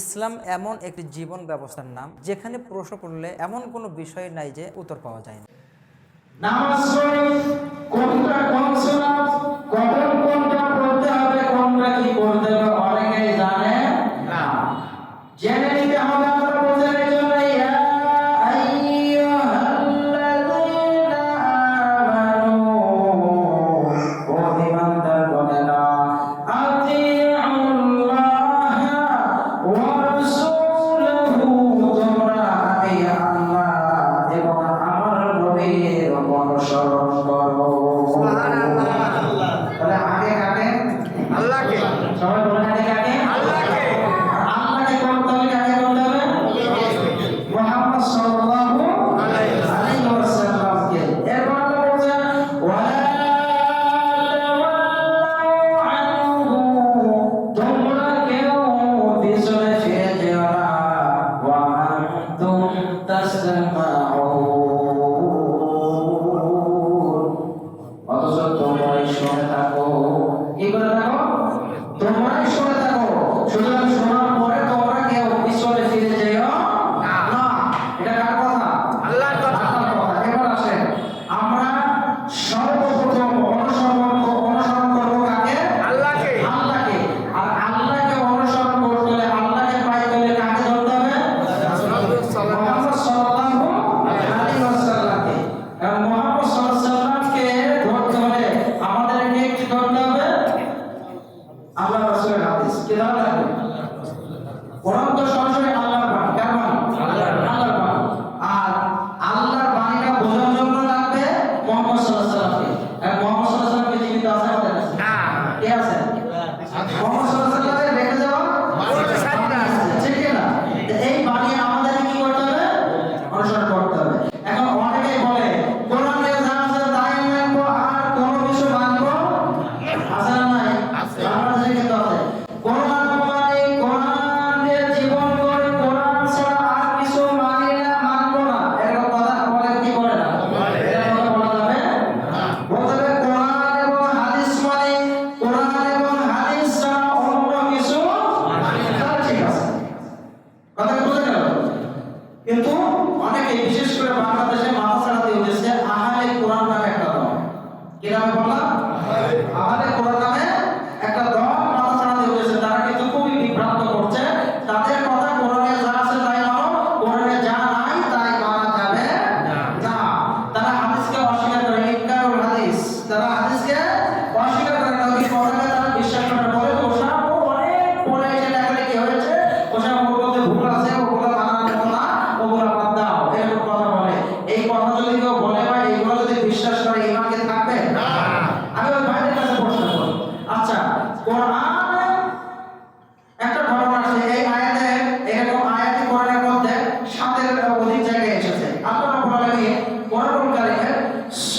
ইসলাম এমন একটি জীবন ব্যবস্থার নাম, যেখানে প্রশ্ন করলে এমন কোনো বিষয় নাই যে উত্তর পাওয়া যায় না। আমার স্মরণ করো তাহলে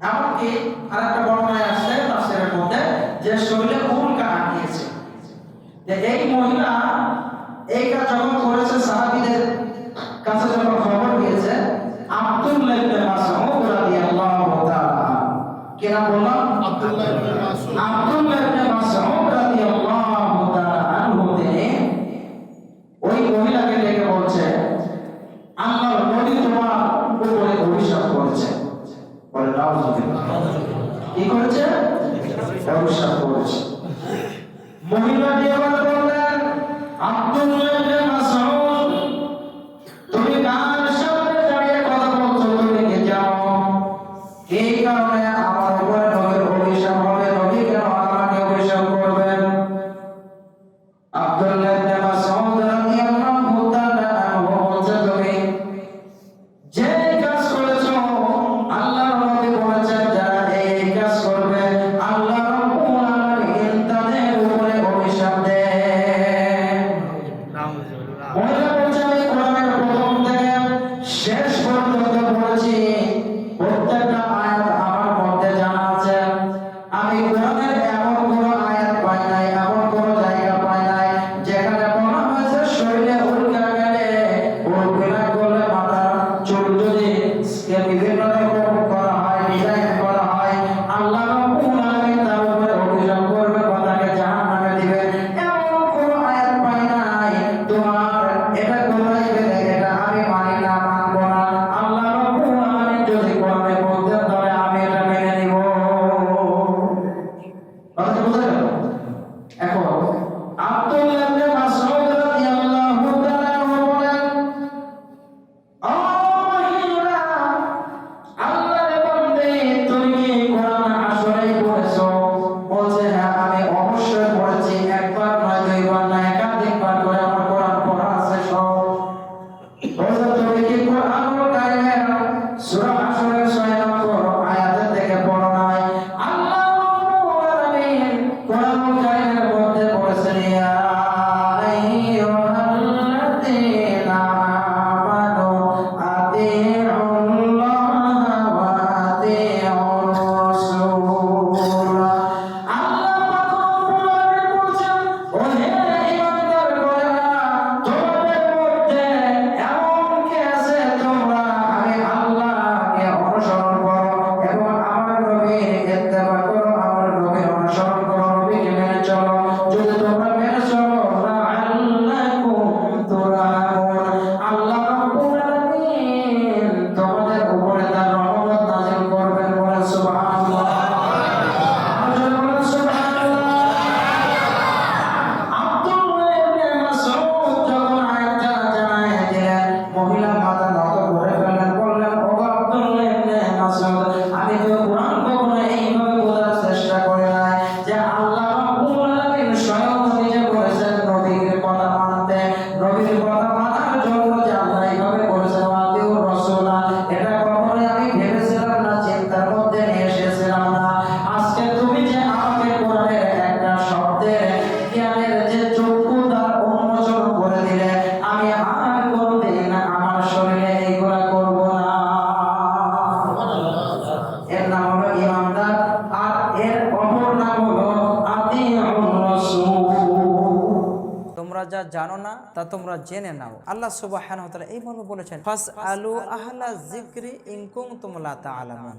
এমনকি আর একটা বর্ণনায় আসছে তাফসীরের মধ্যে যে শরীরে মূল কান যে এই মহিলা এইটা যখন করেছে সাহাবীদের কাছে যখন খবর দিয়েছে আব্দুল্লাহ ইবনে মাসউদ রাদিয়াল্লাহু তাআলা কেনা বললাম? আব্দুল্লাহ ইবনে মাসউদ। কি করেছে? ব্যবসা করেছে। মহিলাটি আবার নাম হলো আর এর অপর নাম হলো তোমরা যা জানো না, তা তোমরা জেনে নাও। আল্লাহ সুবাহ এই মর্ম বলেছেন ফাস আলু আহলা জিক্রি ইনকুম তোমলা তা আলামান